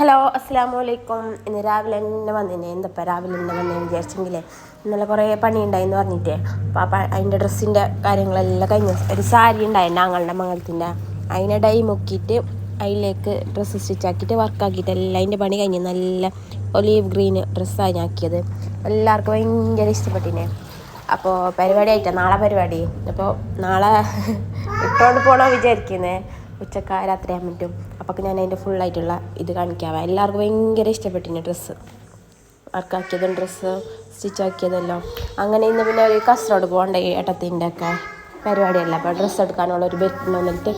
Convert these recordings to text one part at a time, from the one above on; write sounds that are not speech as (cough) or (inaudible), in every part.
Hello അസ്സാം വലൈക്കും ഇന്ന് രാവിലെ തന്നെ വന്നിനെ. എന്തപ്പം രാവിലെ തന്നെ വന്നേ വിചാരിച്ചെങ്കിലേ ഇന്നലെ കുറേ പണി ഉണ്ടായിന്ന് പറഞ്ഞിട്ടേ. അപ്പം അതിന്റെ ഡ്രസ്സിന്റെ കാര്യങ്ങളെല്ലാം കഴിഞ്ഞു ഒരു സാരി ഉണ്ടായിരുന്നു ഞങ്ങളുടെ മംഗളത്തിന്റെ അതിനെ ഡൈ മുക്കിയിട്ട് അതിലേക്ക് ഡ്രസ്സ് സ്റ്റിച്ച് ആക്കിയിട്ട് വർക്കാക്കിയിട്ട് എല്ലാം അതിന്റെ പണി കഴിഞ്ഞ് നല്ല ഒലീവ് ഗ്രീൻ ഡ്രസ്സാണ് ആക്കിയത്. എല്ലാവർക്കും ഭയങ്കര ഇഷ്ടപ്പെട്ടിനെ. അപ്പോൾ പരിപാടി ആയിട്ടാണ് നാളെ പരിപാടി? അപ്പോൾ നാളെ (laughs) ഇട്ടുകൊണ്ട് പോകണോ വിചാരിക്കുന്നേ. ഉച്ചക്ക രാത്രി ആകാൻ പറ്റും അപ്പോൾ ഞാൻ അതിന്റെ ഫുള്ളായിട്ടുള്ള ഇത് കാണിക്കാവാം എല്ലാവർക്കും ഭയങ്കര ഇഷ്ടപ്പെട്ടിന് ഡ്രസ്സ് വർക്കാക്കിയതും ഡ്രസ്സ് സ്റ്റിച്ച് സ്റ്റിച്ചാക്കിയതെല്ലാം അങ്ങനെ ഇന്ന് പിന്നെ ഒരു കസറോട് പോകണ്ട ഏട്ടത്തിന്റെ ഒക്കെ പരിപാടിയല്ല? അപ്പോൾ ഡ്രസ്സ് എടുക്കാനുള്ള ഒരു ബെറ്റിന് വന്നിട്ട്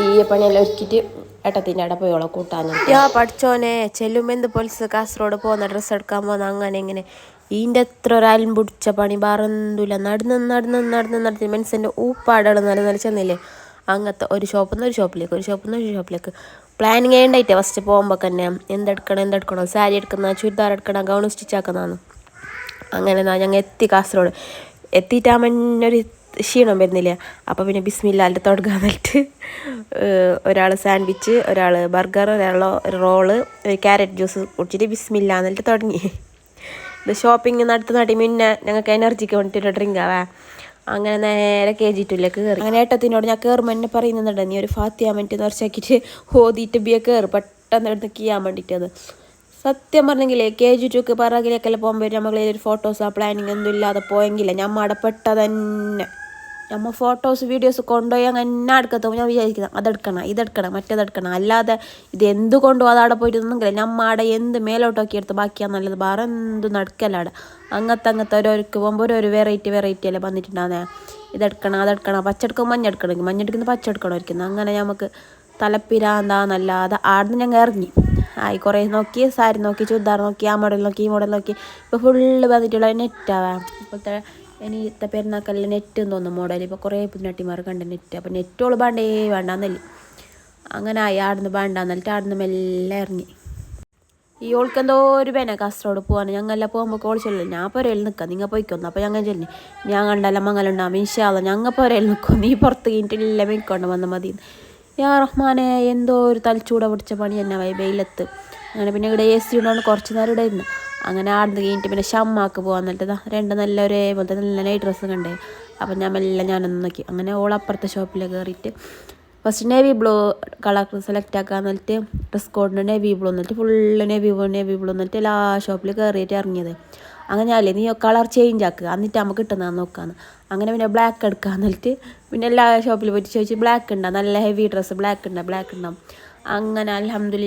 ഈ പണിയെല്ലാം ഒരുക്കിയിട്ട് ഏട്ടത്തിന്റെ അവിടെ പോയോളെ കൂട്ടാൻ യാ പഠിച്ചോനെ ചെല്ലുമെന്ത് പോലീസ് കാസർഗോഡ് പോകുന്ന ഡ്രസ്സ് എടുക്കാൻ പോകുന്ന അങ്ങനെ ഇങ്ങനെ. ഇതിന്റെ എത്ര ഒരാലും പിടിച്ച പണി? പറന്തൂല നടന്ന് നടന്ന് നടന്ന് നടന്ന് മനസ്സിന്റെ ഊപ്പാടുകൾ നല്ല നല്ല ചെന്നില്ലേ? അങ്ങനത്തെ ഒരു ഷോപ്പിൽ നിന്ന് ഒരു ഷോപ്പിലേക്ക് ഒരു ഷോപ്പിൽ നിന്ന് ഒരു ഷോപ്പിലേക്ക് പ്ലാനിങ് ചെയ്യേണ്ടായിട്ട് ഫസ്റ്റ് പോകുമ്പോൾ തന്നെ എന്തെടുക്കണം എന്തെടുക്കണം? സാരി എടുക്കുന്ന ചുരിദാർ എടുക്കണം ഗൗൺ സ്റ്റിച്ച് ആക്കുന്നതാണ് അങ്ങനെ ഞങ്ങൾ എത്തി കാസർഗോഡ്. എത്തിയിട്ടാമന്നൊരു ക്ഷീണം വരുന്നില്ല? അപ്പോൾ പിന്നെ ബിസ്മില്ലാന്റെ തുടങ്ങാൻ എന്നിട്ട് ഒരാൾ സാൻഡ്വിച്ച് ഒരാൾ ബർഗർ ഒരാൾ റോൾ ഒരു ക്യാരറ്റ് ജ്യൂസ് കുടിച്ചിട്ട് ബിസ്മില്ല എന്നിട്ട് തുടങ്ങി. ഇത് ഷോപ്പിംഗ് നടത്തുന്ന നടി മുന്നേ ഞങ്ങൾക്ക് എനർജിക്ക് വേണ്ടിയിട്ട് ഡ്രിങ്ക് ആവേ. അങ്ങനെ നേരെ കെ ജി ടുവിലേക്ക് കയറി അങ്ങനെ ഏട്ടത്തിനോട് ഞാൻ കയറുമ്പോൾ പറയുന്നുണ്ട് നീ ഒരു ഫാത്തിയാ മിനിറ്റ് നിറച്ചാക്കിയിട്ട് ഓതിയിട്ട് ബിയെ കയറി പെട്ടെന്ന് എടുത്ത് കീയാൻ വേണ്ടിയിട്ടത്. സത്യം പറഞ്ഞെങ്കിലേ കെ ജി ടുക്ക് പറകിലേക്കെല്ലാം പോകുമ്പോൾ നമ്മളൊരു ഫോട്ടോസ് ആ പ്ലാനിങ് ഒന്നും ഇല്ലാതെ പോയെങ്കിലേ ഞാൻ മടപ്പെട്ട തന്നെ നമ്മ ഫോട്ടോസ് വീഡിയോസ് കൊണ്ടുപോയി അങ്ങനെ എടുക്കത്തോ ഞാൻ വിചാരിക്കുന്നത് അതെടുക്കണം ഇതെടുക്കണം മറ്റേതെടുക്കണം. അല്ലാതെ ഇത് എന്ത് കൊണ്ടുപോകും അതവിടെ പോയിട്ട് നിന്നെങ്കിലും നമ്മൾ അവിടെ എന്ത് മേലോട്ടൊക്കെ എടുത്ത് ബാക്കിയാണ് നല്ലത്. വേറെ എന്ത് നടക്കല്ലാടെ അങ്ങനത്തെ അങ്ങനത്തെ ഓരോർക്ക് പോകുമ്പോൾ ഒരു വെറൈറ്റി വെറൈറ്റി അല്ലേ വന്നിട്ടുണ്ടാകുന്നേ ഇതെടുക്കണം അതെടുക്കണം. പച്ചെടുക്കും മഞ്ഞെടുക്കണമെങ്കിൽ മഞ്ഞെടുക്കുന്ന പച്ചെടുക്കണം ഒരിക്കുന്നത് അങ്ങനെ നമുക്ക് തലപ്പിരാന്താന്നല്ലാതെ ആടുന്ന് ഞങ്ങൾ ഇറങ്ങി. ആയി കുറേ നോക്കി സാരി നോക്കി ചുരിദാർ നോക്കി ആ മോഡൽ നോക്കി ഈ മോഡൽ നോക്കി. ഇപ്പോൾ ഫുള്ള് വന്നിട്ടുള്ള നെറ്റാവാം ഇപ്പോഴത്തെ ഇനിത്തെ പെരുന്നാക്കല്ല നെറ്റ് എന്ന് തോന്നുന്നു മോഡൽ ഇപ്പോൾ കുറേ പുതിനട്ടിമാർ കണ്ട് നെറ്റ് അപ്പോൾ നെറ്റോൾ വേണ്ടേ വേണ്ടാന്നല്ലേ. അങ്ങനെ ആയി ആടുന്ന് വേണ്ടാന്നിട്ട് ആടുന്ന് മെല്ലെ ഇറങ്ങി ഈ ഓൾക്ക് എന്തോ ഒരു പേന കാസർഗോഡ് പോകാൻ ഞങ്ങളെല്ലാം പോകുമ്പോൾ കോളിച്ചല്ലോ ഞാൻ പുരയിൽ നിൽക്കാം നിങ്ങൾ പോയിക്കൊന്നു അപ്പോൾ ഞങ്ങൾ ചെല്ലി. ഞാൻ കണ്ടല്ല മംഗലുണ്ടാവും ഇൻഷാല്ല ഞങ്ങൾ പുരയിൽ നിൽക്കും നീ പുറത്ത് കഴിഞ്ഞിട്ടില്ല മേക്കൊണ്ട് വന്ന മതി യാ റഹ്മാനെ എന്തോ ഒരു തലച്ചൂട പിടിച്ച പണി തന്നെ വെയിലത്ത് അങ്ങനെ പിന്നെ ഇവിടെ എ സി ഉണ്ടാവുന്ന കുറച്ച് നേരം ഇവിടെ ഇരുന്നു. അങ്ങനെ ആടുന്ന് കഴിഞ്ഞിട്ട് പിന്നെ ഷമ്മാക്ക് പോകാൻ എന്നിട്ട് രണ്ട് നല്ല ഒരേപോലത്തെ നല്ല നൈറ്റ് ഡ്രസ്സ് കണ്ടേ അപ്പം ഞാൻ മെല്ലെ ഞാനൊന്ന് നോക്കി. അങ്ങനെ ഓൾ അപ്പുറത്തെ ഷോപ്പിൽ കയറിയിട്ട് first navy blue colour select ആക്കാൻ എന്നിട്ട് ഡ്രസ് കോഡിന്റെ നേവി ബ്ലൂ എന്നിട്ട് full navy blue navy blue എന്നിട്ട് എല്ലാ ഷോപ്പിൽ കയറിയിട്ട് ഇറങ്ങിയത്. അങ്ങനെ അല്ലേ നീ കളർ ചേഞ്ച് ആക്കുക എന്നിട്ട് നമുക്ക് കിട്ടുന്നതാണ് നോക്കാന്ന്. അങ്ങനെ പിന്നെ ബ്ലാക്ക് എടുക്കാൻ എന്നിട്ട് പിന്നെ എല്ലാ ഷോപ്പിൽ പോയിട്ട് ചോദിച്ചു ബ്ലാക്ക് ഉണ്ടാകും നല്ല ഹെവി ഡ്രസ്സ് ബ്ലാക്ക് ഉണ്ടാകും ബ്ലാക്ക് ഉണ്ടാകും അങ്ങനെ അലഹമ്മദില്ല